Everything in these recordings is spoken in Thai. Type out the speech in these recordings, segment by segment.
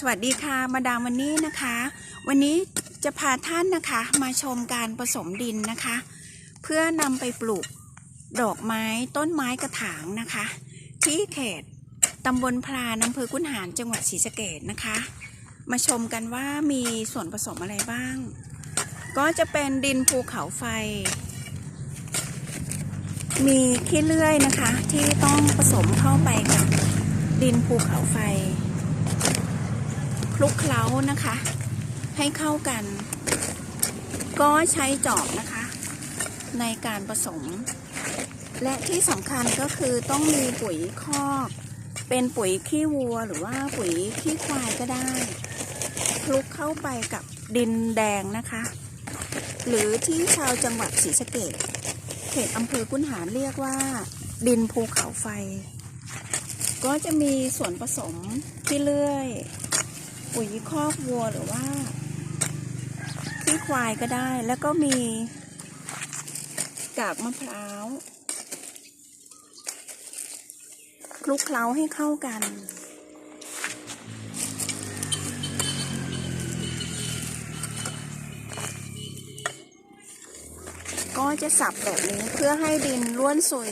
สวัสดีค่ะ มาดามวันนี้นะคะ วันนี้จะพาท่านนะคะมาชมการผสมดินนะคะ เพื่อนำไปปลูกดอกไม้ต้นไม้กระถางนะคะ ที่เขตตำบลพลานอำเภอกุนหารจังหวัดศรีสะเกดนะคะ มาชมกันว่ามีส่วนผสมอะไรบ้าง ก็จะเป็นดินภูเขาไฟ มีขี้เลื่อยนะคะที่ต้องผสมเข้าไปกับดินภูเขาไฟ คลุกเคล้านะคะ ให้เข้ากัน ก็ใช้จอบนะคะ ในการผสม และที่สำคัญก็คือต้องมีปุ๋ยคอก เป็นปุ๋ยขี้วัวหรือว่าปุ๋ยขี้ควายก็ได้ คลุกเข้าไปกับดินแดงนะคะ หรือที่ชาวจังหวัดศรีสะเกดเขตอำเภอกุนหารเรียกว่า ดินภูเขาไฟก็จะมีส่วนผสมที่เลื่อย ปุ๋ยคอกวัวหรือว่าขี้ควายก็ได้ แล้วก็มีกากมะพร้าวคลุกเคล้าให้เข้ากันก็จะสับแบบนี้เพื่อให้ดินล้วนซุย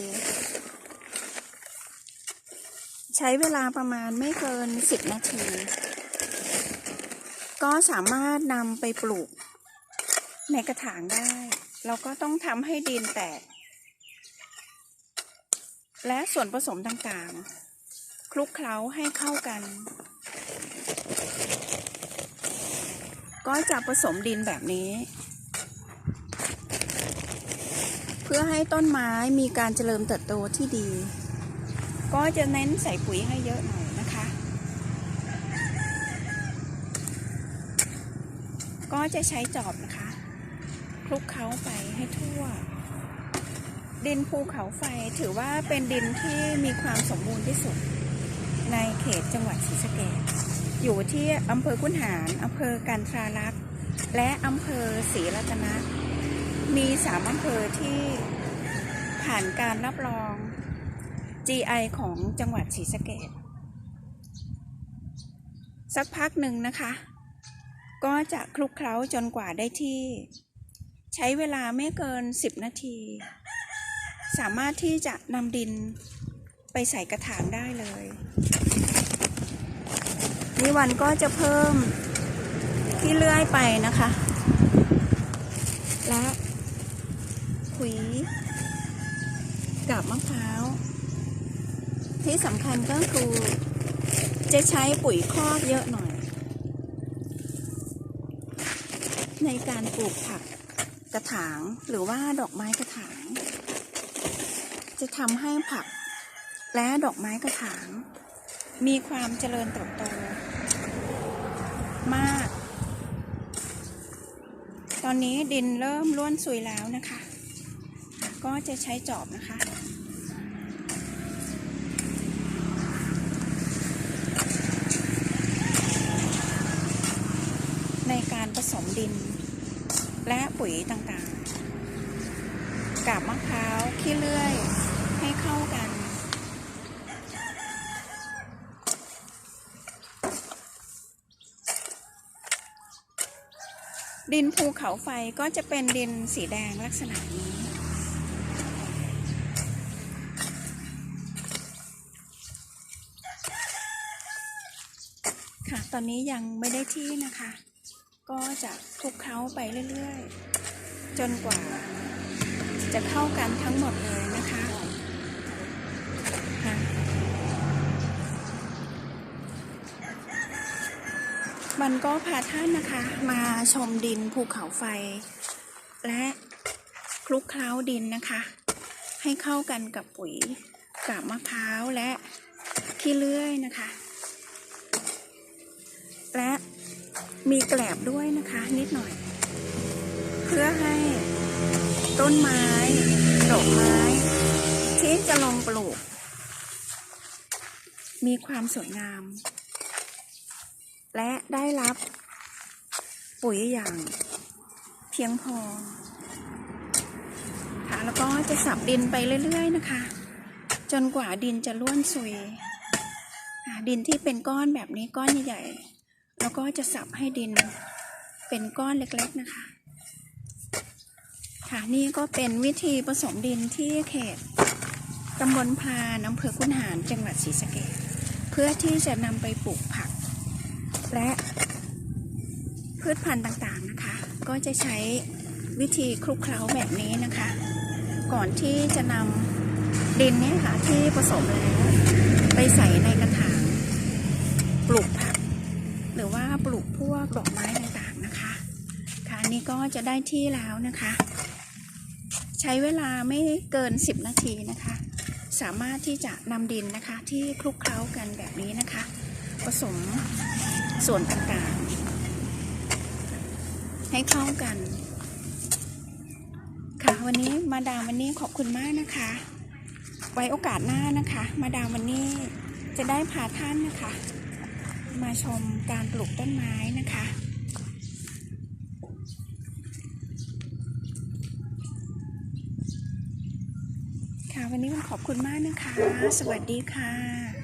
ใช้เวลาประมาณไม่เกิน 10 นาที ก็สามารถนำไปปลูกในกระถางได้ เราก็ต้องทำให้ดินแตก และส่วนผสมต่างๆ คลุกเคล้าให้เข้ากัน ก็จะผสมดินแบบนี้ เพื่อให้ต้นไม้มีการเจริญเติบโตที่ดี ก็จะเน้นใส่ปุ๋ยให้เยอะหน่อยนะคะ ก็จะใช้จอบนะคะคลุกเคล้าไปให้ทั่ว ดินภูเขาไฟถือว่าเป็นดินที่มีความสมบูรณ์ที่สุด ในเขตจังหวัดศรีสะเกษอยู่ที่อำเภอคุนหารอำเภอกันทราลักษ์และอำเภอศรีรัตนะ มีสามอำเภอที่ผ่านการรับรอง GI ของจังหวัดศรีสะเกษสักพักหนึ่งนะคะ ก็จะคลุกเคล้าจนกว่าได้ที่ ใช้เวลาไม่เกิน 10 นาที สามารถที่จะนำดินไปใส่กระถางได้เลยนิวันก็จะเพิ่มที่เลื่อยไปนะคะ และขุยกับมะพร้าว ที่สำคัญก็คือจะใช้ปุ๋ยคอกเยอะหน่อย ในการปลูกผักกระถางหรือว่าดอกไม้กระถาง จะทำให้ผักและดอกไม้กระถาง มีความเจริญเติบโต มาก ตอนนี้ดินเริ่มร่วนซุยแล้วนะคะ ก็จะใช้จอบนะคะ ในการผ สมดิน และปุ๋ยต่างๆ กับมะพร้าวขี้เลื่อยให้เข้ากัน ดินภูเขาไฟก็จะเป็นดินสีแดงลักษณะนี้ค่ะ ตอนนี้ยังไม่ได้ที่นะคะ ก็จะคลุกเคล้าไปเรื่อยๆ จนกว่า จะเข้ากันทั้งหมดเลยนะคะค่ะมันก็พาท่านนะคะมาชมดินภูเขาไฟ และคลุกเคล้าดินนะคะ ให้เข้ากันกับปุ๋ยกับมะพร้าวและขี้เลื่อยนะคะ และ มีแกลบด้วยนะคะ นิดหน่อย เพื่อให้ต้นไม้ดอกไม้ ที่จะลงปลูก มีความสวยงาม และได้รับปุ๋ยอย่างเพียงพอค่ะแล้วก็จะสับดินไปเรื่อย ๆ นะคะ จนกว่าดินจะล้วนซุยดินที่เป็นก้อนแบบนี้ก้อนใหญ่ๆ แล้วก็จะสับให้ดินเป็นก้อนเล็กๆนะคะ ค่ะนี่ก็เป็นวิธีผสมดินที่เขตตำบลพานอำเภอคุนหารจังหวัดศรีสะเกษเพื่อที่จะนำไปปลูกผัก และพืชพันธุ์ต่างๆนะคะ ก็จะใช้วิธีคลุกเคล้าแบบนี้นะคะ ก่อนที่จะนำดินเนี่ยค่ะที่ผสมแล้วไปใส่ในกระถางปลูกผัก หรือว่าป ลูกพวกดอกไม้ต่างๆนะคะ ค่ะอันนี้ก็จะได้ที่แล้วนะคะ ใช้เวลาไม่เกิน 10 นาทีนะคะ สามารถที่จะนำดินนะคะที่คลุกเคล้ากันแบบนี้นะคะ ผสมส่วนต่างๆ ให้เข้ากัน ค่ะวันนี้มาดามวันนี้ขอบคุณมากนะคะ ไว้โอกาสหน้านะคะ มาดามวันนี้จะได้พาท่านนะคะ มาชมการปลูกต้นไม้นะคะ ค่ะวันนี้มันขอบคุณมากนะคะ สวัสดีค่ะ